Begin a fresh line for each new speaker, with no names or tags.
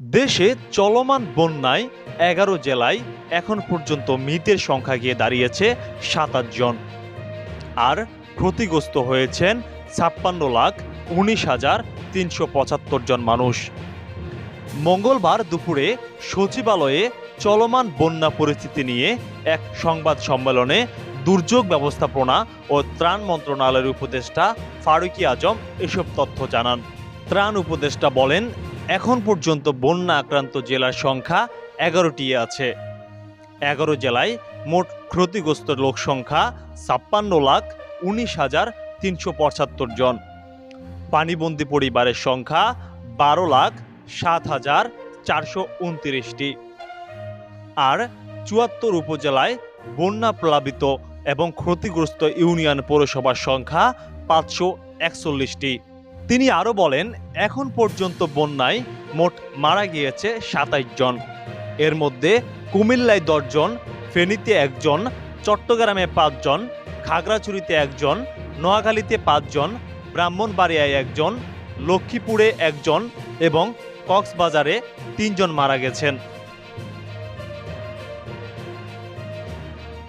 দেশে চলমান বন্যায় এগারো জেলায় এখন পর্যন্ত মৃতের সংখ্যা গিয়ে দাঁড়িয়েছে সাতাশ জন। আর ক্ষতিগ্রস্ত হয়েছেন ছাপ্পান্ন লাখ উনিশ হাজার তিনশো পঁচাত্তর জন মানুষ। মঙ্গলবার দুপুরে সচিবালয়ে চলমান বন্যা পরিস্থিতি নিয়ে এক সংবাদ সম্মেলনে দুর্যোগ ব্যবস্থাপনা ও ত্রাণ মন্ত্রণালয়ের উপদেষ্টা ফারুকি আজম এসব তথ্য জানান। ত্রাণ উপদেষ্টা বলেন এখন পর্যন্ত বন্যা আক্রান্ত জেলার সংখ্যা এগারোটি আছে। এগারো জেলায় মোট ক্ষতিগ্রস্ত লোক সংখ্যা ছাপ্পান্ন লাখ উনিশ হাজার তিনশো পঁচাত্তর জন। পানিবন্দী পরিবারের সংখ্যা বারো লাখ সাত হাজার চারশো উনত্রিশটি। আর চুয়াত্তর উপজেলায় বন্যা প্লাবিত এবং ক্ষতিগ্রস্ত ইউনিয়ন পৌরসভার সংখ্যা পাঁচশো একচল্লিশটি। তিনি আরও বলেন, এখন পর্যন্ত বন্যায় মোট মারা গিয়েছে সাতাইশ জন। এর মধ্যে কুমিল্লায় দশজন ফেনীতে একজন চট্টগ্রামে পাঁচজন খাগড়াছড়িতে একজন নোয়াখালীতে পাঁচজন ব্রাহ্মণবাড়িয়ায় একজন লক্ষ্মীপুরে একজন এবং কক্সবাজারে তিনজন মারা গেছেন।